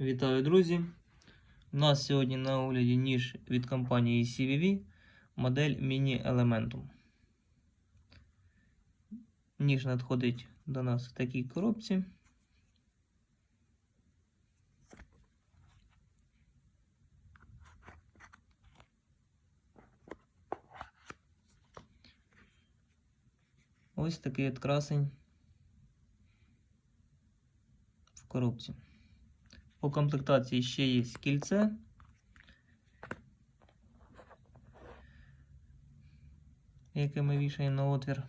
Вітаю, друзі! У нас сьогодні на огляді ніж від компанії CVV, модель Mini Elementum. Ніж надходить до нас в такій коробці. Ось такий от красень в коробці. По комплектації ще є кільце. Яке ми вішаємо на отвір.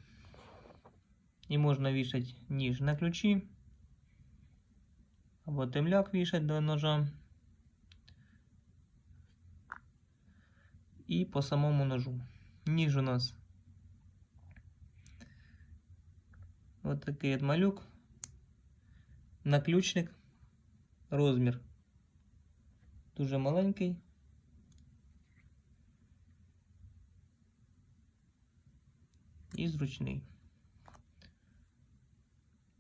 І можна вішати ніж на ключі. Або темляк вішати до ножа. І по самому ножу. Ніж у нас Ось такий от малюк. Наключник. Розмір дуже маленький. І зручний.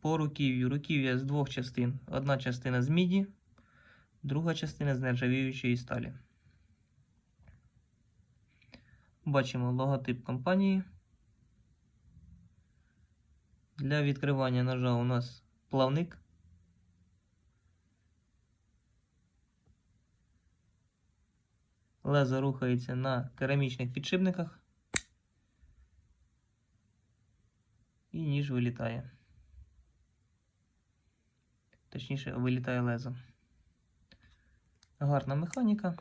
По руків'ю. Руків'я з двох частин. Одна частина з міді, друга частина з нержавіючої сталі. Бачимо логотип компанії. Для відкривання ножа у нас плавник. Лезо рухається на керамічних підшипниках. І ніж вилітає. Точніше, вилітає лезо. Гарна механіка.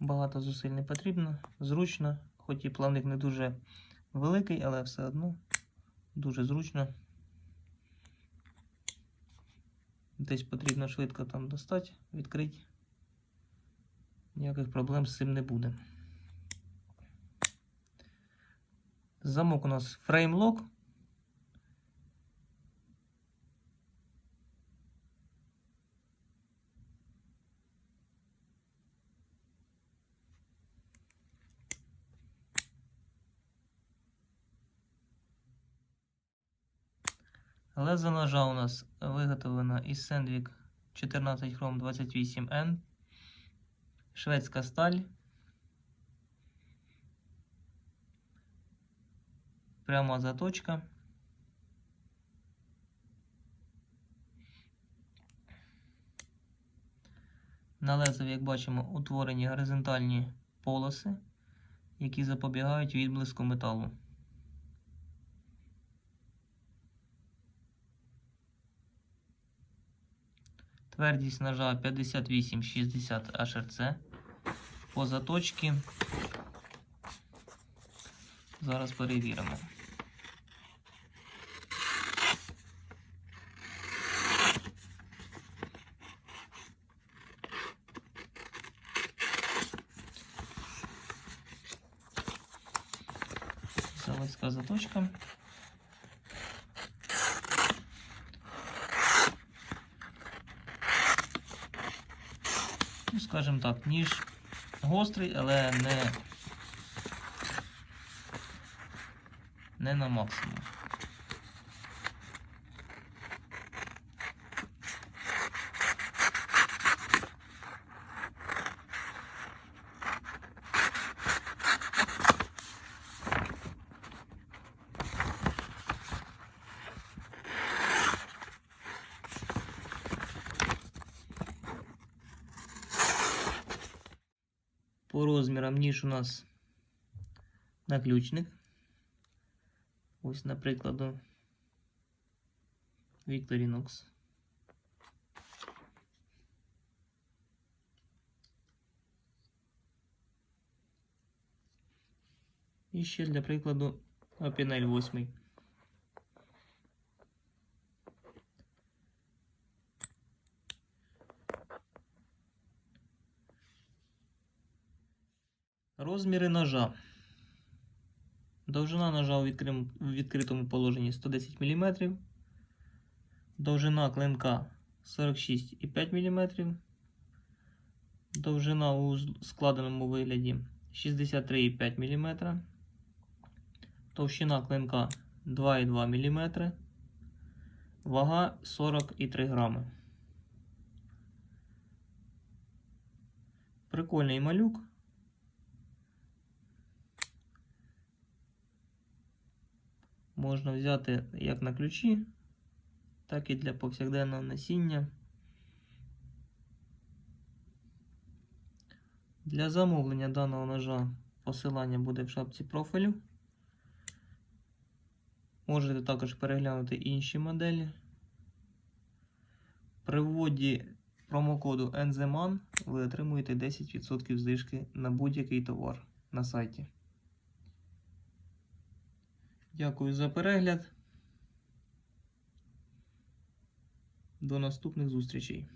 Багато зусиль не потрібно, зручно, хоч і плавник не дуже великий, але все одно дуже зручно. Десь потрібно швидко там достати, відкрити. Ніяких проблем з цим не буде. Замок у нас фреймлок. Лезо ножа у нас виготовлено із Sandvik 14 Chrome 28N. Шведська сталь. Пряма заточка. На лезові, як бачимо, утворені горизонтальні полоси, які запобігають відблиску металу. Твердість ножа 58-60 HRC. По заточці. Зараз перевіримо. Заводська заточка. Ну, скажімо так, ніж гострий, але не, не на максимум. По розмірам ніж у нас наключник. Ось, наприклад, Victorinox. І ще для прикладу Opinel 8. Розміри ножа. Довжина ножа у відкритому положенні 110 мм. Довжина клинка 46,5 мм. Довжина у складеному вигляді 63,5 мм. Товщина клинка 2,2 мм. Вага 40,3 грами. Прикольний малюк. Можна взяти як на ключі, так і для повсякденного носіння. Для замовлення даного ножа посилання буде в шапці профілю. Можете також переглянути інші моделі. При вводі промокоду NZMAN ви отримуєте 10% знижки на будь-який товар на сайті. Дякую за перегляд. До наступних зустрічей.